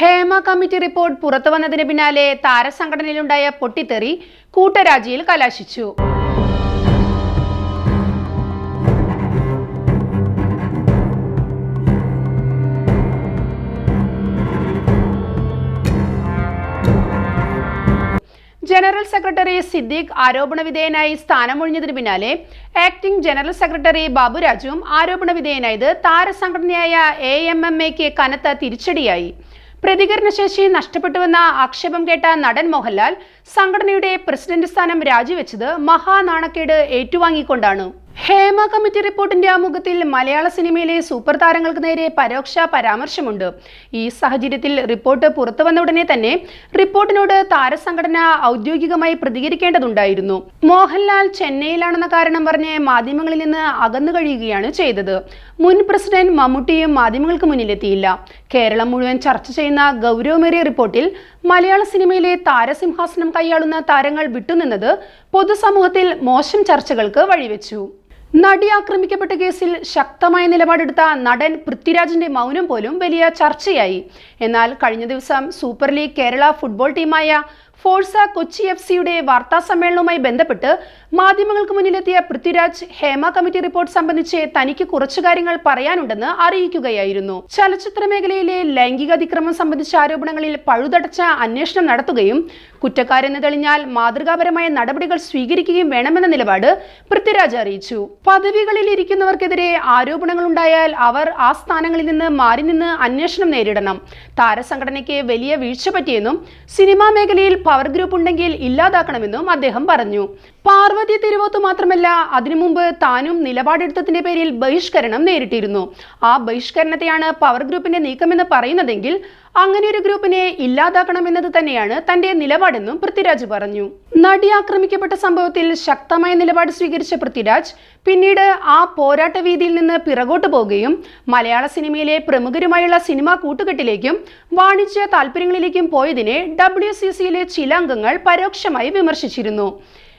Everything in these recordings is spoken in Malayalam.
ഹേമ കമ്മിറ്റി റിപ്പോർട്ട് പുറത്തു വന്നതിന് പിന്നാലെ താരസംഘടനയിലുണ്ടായ പൊട്ടിത്തെറി കൂട്ടരാജിയിൽ കലാശിച്ചു. ജനറൽ സെക്രട്ടറി സിദ്ദീഖ് ആരോപണ വിധേയനായി സ്ഥാനമൊഴിഞ്ഞതിന് പിന്നാലെ ആക്ടിംഗ് ജനറൽ സെക്രട്ടറി ബാബുരാജും ആരോപണ വിധേയനായത് താരസംഘടനയായ എ എം എം എക്ക് കനത്ത തിരിച്ചടിയായി. പ്രതികരണശേഷി നഷ്ടപ്പെട്ടുവെന്ന ആക്ഷേപം കേട്ട നടൻ മോഹൻലാൽ സംഘടനയുടെ പ്രസിഡന്റ് സ്ഥാനം രാജിവെച്ചത് മഹാനാണക്കേട് ഏറ്റുവാങ്ങിക്കൊണ്ടാണ്. ഹേമ കമ്മിറ്റി റിപ്പോർട്ടിന്റെ ആമുഖത്തിൽ മലയാള സിനിമയിലെ സൂപ്പർ താരങ്ങൾക്ക് നേരെ പരോക്ഷ പരാമർശമുണ്ട്. ഈ സാഹചര്യത്തിൽ റിപ്പോർട്ട് പുറത്തു വന്ന ഉടനെ തന്നെ റിപ്പോർട്ടിനോട് താരസംഘടന ഔദ്യോഗികമായി പ്രതികരിക്കേണ്ടതുണ്ടായിരുന്നു. മോഹൻലാൽ ചെന്നൈയിലാണെന്ന കാരണം പറഞ്ഞ് മാധ്യമങ്ങളിൽ നിന്ന് അകന്നു കഴിയുകയാണ് ചെയ്തത്. മുൻ പ്രസിഡന്റ് മമ്മൂട്ടിയും മാധ്യമങ്ങൾക്ക് മുന്നിലെത്തിയില്ല. കേരളം മുഴുവൻ ചർച്ച ചെയ്യുന്ന ഗൗരവമേറിയ റിപ്പോർട്ടിൽ മലയാള സിനിമയിലെ താരസിംഹാസനം കൈയാളുന്ന താരങ്ങൾ വിട്ടുനിന്നത് പൊതുസമൂഹത്തിൽ മോശം ചർച്ചകൾക്ക് വഴിവെച്ചു. നടി ആക്രമിക്കപ്പെട്ട കേസിൽ ശക്തമായ നിലപാടെടുത്ത നടൻ പൃഥ്വിരാജിന്റെ മൗനം പോലും വലിയ ചർച്ചയായി. എന്നാൽ കഴിഞ്ഞ ദിവസം സൂപ്പർ ലീഗ് കേരള ഫുട്ബോൾ ടീമായ ഫോഴ്സ കൊച്ചി എഫ് സിയുടെ വാർത്താ സമ്മേളനവുമായി ബന്ധപ്പെട്ട് മാധ്യമങ്ങൾക്ക് മുന്നിലെത്തിയ പൃഥ്വിരാജ് ഹേമ കമ്മിറ്റി റിപ്പോർട്ട് സംബന്ധിച്ച് തനിക്ക് കുറച്ചു കാര്യങ്ങൾ പറയാനുണ്ടെന്ന് അറിയിക്കുകയായിരുന്നു. ചലച്ചിത്ര മേഖലയിലെ ലൈംഗിക അതിക്രമം സംബന്ധിച്ച ആരോപണങ്ങളിൽ പഴുതടച്ച അന്വേഷണം നടത്തുകയും കുറ്റക്കാരെന്ന് തെളിഞ്ഞാൽ മാതൃകാപരമായ നടപടികൾ സ്വീകരിക്കുകയും വേണമെന്ന നിലപാട് പൃഥ്വിരാജ് അറിയിച്ചു. പദവികളിൽ ഇരിക്കുന്നവർക്കെതിരെ ആരോപണങ്ങൾ ഉണ്ടായാൽ അവർ ആ സ്ഥാനങ്ങളിൽ നിന്ന് മാറി നിന്ന് അന്വേഷണം നേരിടണം. താരസംഘടനയ്ക്ക് വലിയ വീഴ്ച പറ്റിയെന്നും സിനിമാ മേഖലയിൽ പവർ ഗ്രൂപ്പ് ഉണ്ടെങ്കിൽ ഇല്ലാതാക്കണമെന്നും അദ്ദേഹം പറഞ്ഞു. പാർവതി തിരുവോത്ത് മാത്രമല്ല അതിനു മുമ്പ് താനും നിലപാടെടുത്തതിന്റെ പേരിൽ ബഹിഷ്കരണം നേരിട്ടിരുന്നു. ആ ബഹിഷ്കരണത്തെയാണ് പവർ ഗ്രൂപ്പിന്റെ നീക്കമെന്ന് പറയുന്നതെങ്കിൽ അങ്ങനെ ഒരു ഗ്രൂപ്പിനെ ഇല്ലാതാക്കണമെന്നത് തന്നെയാണ് തന്റെ നിലപാടെന്നും പൃഥ്വിരാജ് പറഞ്ഞു. നടി ആക്രമിക്കപ്പെട്ട സംഭവത്തിൽ ശക്തമായ നിലപാട് സ്വീകരിച്ച പൃഥ്വിരാജ് പിന്നീട് ആ പോരാട്ട വീതിയിൽ നിന്ന് പിറകോട്ട് പോവുകയും മലയാള സിനിമയിലെ പ്രമുഖരുമായുള്ള സിനിമാ കൂട്ടുകെട്ടിലേക്കും വാണിജ്യ താല്പര്യങ്ങളിലേക്കും പോയതിനെ ഡബ്ല്യു സി സിയിലെ ചില അംഗങ്ങൾ പരോക്ഷമായി വിമർശിച്ചിരുന്നു.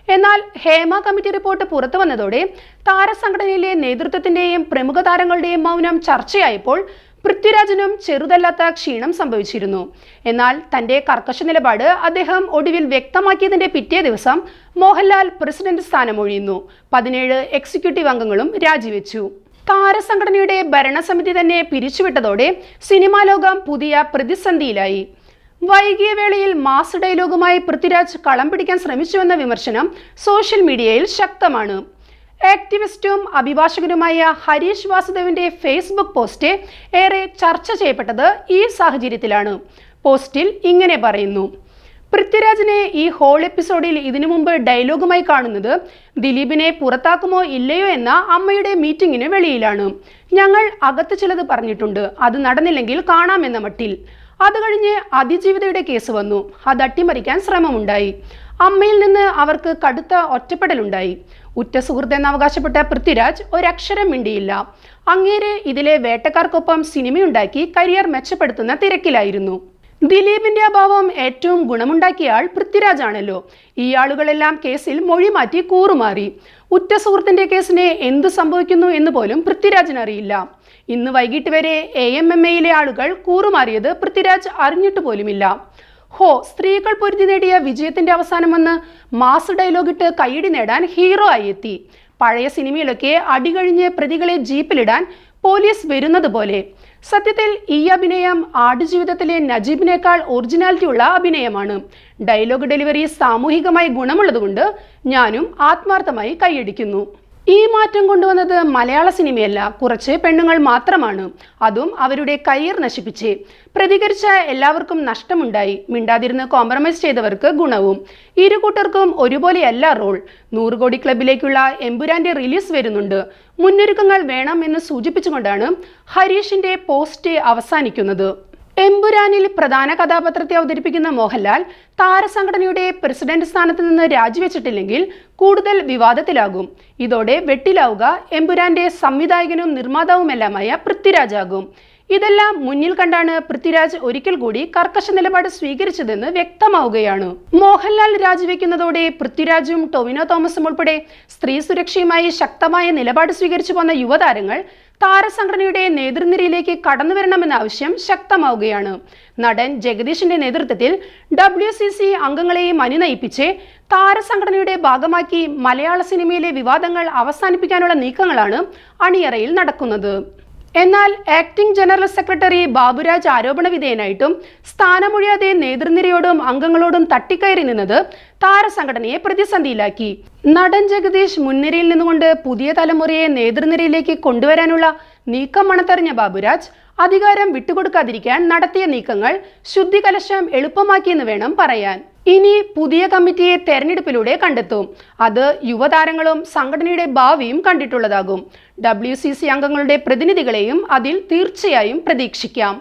എന്നാൽ ഹേമ കമ്മിറ്റി റിപ്പോർട്ട് പുറത്തു വന്നതോടെ താരസംഘടനയിലെ നേതൃത്വത്തിന്റെയും പ്രമുഖ താരങ്ങളുടെയും മൗനം ചർച്ചയായപ്പോൾ പൃഥ്വിരാജിനും ചെറുതല്ലാത്ത ക്ഷീണം സംഭവിച്ചിരുന്നു. എന്നാൽ തന്റെ കർക്കശ നിലപാട് അദ്ദേഹം ഒടുവിൽ വ്യക്തമാക്കിയതിന്റെ പിറ്റേ ദിവസം മോഹൻലാൽ പ്രസിഡന്റ് സ്ഥാനമൊഴിയുന്നു. പതിനേഴ് എക്സിക്യൂട്ടീവ് അംഗങ്ങളും രാജിവെച്ചു. താരസംഘടനയുടെ ഭരണസമിതി തന്നെ പിരിച്ചുവിട്ടതോടെ സിനിമാ ലോകം പുതിയ പ്രതിസന്ധിയിലായി. വൈകിയ വേളയിൽ മാസ് ഡയലോഗുമായി പൃഥ്വിരാജ് കളം പിടിക്കാൻ ശ്രമിച്ചുവെന്ന വിമർശനം സോഷ്യൽ മീഡിയയിൽ ശക്തമാണ്. ആക്ടിവിസ്റ്റും അഭിഭാഷകനുമായ ഹരീഷ് വാസുദേവിന്റെ ഫേസ്ബുക്ക് പോസ്റ്റ് ഏറെ ചർച്ച ചെയ്യപ്പെട്ടത് ഈ സാഹചര്യത്തിലാണ്. പോസ്റ്റിൽ ഇങ്ങനെ പറയുന്നു. പൃഥ്വിരാജിനെ ഈ ഹോൾ എപ്പിസോഡിൽ ഇതിനു മുമ്പ് ഡയലോഗുമായി കാണുന്നത് ദിലീപിനെ പുറത്താക്കുമോ ഇല്ലയോ എന്ന അമ്മയുടെ മീറ്റിംഗിന് വെളിയിലാണ്. ഞങ്ങൾ അകത്ത് ചിലത് പറഞ്ഞിട്ടുണ്ട്. അത് നടന്നില്ലെങ്കിൽ കാണാമെന്ന മട്ടിൽ. അത് കഴിഞ്ഞ് അതിജീവിതയുടെ കേസ് വന്നു. അത് അട്ടിമറിക്കാൻ ശ്രമമുണ്ടായി. അമ്മയിൽ നിന്ന് അവർക്ക് കടുത്ത ഒറ്റപ്പെടലുണ്ടായി. ഉറ്റ സുഹൃത്തെന്ന് അവകാശപ്പെട്ട പൃഥ്വിരാജ് ഒരക്ഷരം മിണ്ടിയില്ല. അങ്ങേര് ഇതിലെ വേട്ടക്കാർക്കൊപ്പം സിനിമയുണ്ടാക്കി കരിയർ മെച്ചപ്പെടുത്തുന്ന തിരക്കിലായിരുന്നു. ദിലീപിന്റെ അഭാവം ഏറ്റവും ഗുണമുണ്ടാക്കിയ ആൾ പൃഥ്വിരാജാണല്ലോ. ഈ ആളുകളെല്ലാം കേസിൽ മൊഴി മാറ്റി കൂറുമാറി. ഉറ്റ സുഹൃത്തിന്റെ കേസിനെ എന്തു സംഭവിക്കുന്നു എന്ന് പോലും പൃഥ്വിരാജിന് അറിയില്ല ഇന്ന് വൈകിട്ട് വരെ എ എം എം എയിലെ ആളുകൾ കൂറുമാറിയത് പൃഥ്വിരാജ് അറിഞ്ഞിട്ട് പോലുമില്ല. ഹോ സ്ത്രീകൾ പൊരുതി നേടിയ വിജയത്തിന്റെ അവസാനം വന്ന് മാസ് ഡയലോഗിട്ട് കൈയടി നേടാൻ ഹീറോ ആയി എത്തി. പഴയ സിനിമയിലൊക്കെ അടികഴിഞ്ഞ് പ്രതികളെ ജീപ്പിലിടാൻ പോലീസ് വരുന്നത് പോലെ സത്യത്തിൽ ഈ അഭിനയം ആടുജീവിതത്തിലെ നജീബിനേക്കാൾ ഒറിജിനാലിറ്റി ഉള്ള അഭിനയമാണ്. ഡയലോഗ് ഡെലിവറി സാമൂഹികമായി ഗുണമുള്ളതുകൊണ്ട് ഞാനും ആത്മാർത്ഥമായി കൈയടിക്കുന്നു. ഈ മാറ്റം കൊണ്ടുവന്നത് മലയാള സിനിമയല്ല കുറച്ച് പെണ്ണുങ്ങൾ മാത്രമാണ്. അതും അവരുടെ കരിയർ നശിപ്പിച്ച്. പ്രതികരിച്ച എല്ലാവർക്കും നഷ്ടമുണ്ടായി. മിണ്ടാതിരുന്ന് കോംപ്രമൈസ് ചെയ്തവർക്ക് ഗുണവും. ഇരു കൂട്ടർക്കും ഒരുപോലെയല്ല റോൾ നൂറുകോടി ക്ലബിലേക്കുള്ള എമ്പുരാന്റെ റിലീസ് വരുന്നുണ്ട്. മുന്നൊരുക്കങ്ങൾ വേണം എന്ന് സൂചിപ്പിച്ചുകൊണ്ടാണ് ഹരീഷിന്റെ പോസ്റ്റ് അവസാനിക്കുന്നത്. എമ്പുരാനിൽ പ്രധാന കഥാപാത്രത്തെ അവതരിപ്പിക്കുന്ന മോഹൻലാൽ താരസംഘടനയുടെ പ്രസിഡന്റ് സ്ഥാനത്ത് നിന്ന് രാജിവെച്ചിട്ടില്ലെങ്കിൽ കൂടുതൽ വിവാദത്തിലാകും. ഇതോടെ വെട്ടിലാവുക എമ്പുരാന്റെ സംവിധായകനും നിർമ്മാതാവുമെല്ലാമായ പൃഥ്വിരാജാകും. ഇതെല്ലാം മുന്നിൽ കണ്ടാണ് പൃഥ്വിരാജ് ഒരിക്കൽ കൂടി കർക്കശ നിലപാട് സ്വീകരിച്ചതെന്ന് വ്യക്തമാവുകയാണ്. മോഹൻലാൽ രാജിവെക്കുന്നതോടെ പൃഥ്വിരാജും ടൊവിനോ തോമസും ഉൾപ്പെടെ സ്ത്രീ സുരക്ഷയുമായി ശക്തമായ നിലപാട് സ്വീകരിച്ചു പോന്ന യുവതാരങ്ങൾ താരസംഘടനയുടെ നേതൃനിരയിലേക്ക് കടന്നുവരണമെന്ന ആവശ്യം ശക്തമാവുകയാണ്. നടൻ ജഗദീഷിന്റെ നേതൃത്വത്തിൽ ഡബ്ല്യു സി സി അംഗങ്ങളെയും അനുനയിപ്പിച്ച് താരസംഘടനയുടെ ഭാഗമാക്കി മലയാള സിനിമയിലെ വിവാദങ്ങൾ അവസാനിപ്പിക്കാനുള്ള നീക്കങ്ങളാണ് അണിയറയിൽ നടക്കുന്നത്. എന്നാൽ ആക്ടിംഗ് ജനറൽ സെക്രട്ടറി ബാബുരാജ് ആരോപണ വിധേയനായിട്ടും സ്ഥാനമൊഴിയാതെ നേതൃനിരയോടും അംഗങ്ങളോടും തട്ടിക്കയറി നിന്നത് താരസംഘടനയെ പ്രതിസന്ധിയിലാക്കി. നടൻ ജഗദീഷ് മുൻനിരയിൽ നിന്നുകൊണ്ട് പുതിയ തലമുറയെ നേതൃനിരയിലേക്ക് കൊണ്ടുവരാനുള്ള നീക്കം മണത്തറിഞ്ഞ ബാബുരാജ് അധികാരം വിട്ടുകൊടുക്കാതിരിക്കാൻ നടത്തിയ നീക്കങ്ങൾ ശുദ്ധികലശം എളുപ്പമാക്കിയെന്ന് വേണം പറയാൻ. ഇനി പുതിയ കമ്മിറ്റിയെ തെരഞ്ഞെടുപ്പിലൂടെ കണ്ടെത്തും. അത് യുവതാരങ്ങളും സംഘടനയുടെ ഭാവിയും കണ്ടിട്ടുള്ളതാകും. ഡബ്ല്യു അംഗങ്ങളുടെ പ്രതിനിധികളെയും അതിൽ തീർച്ചയായും പ്രതീക്ഷിക്കാം.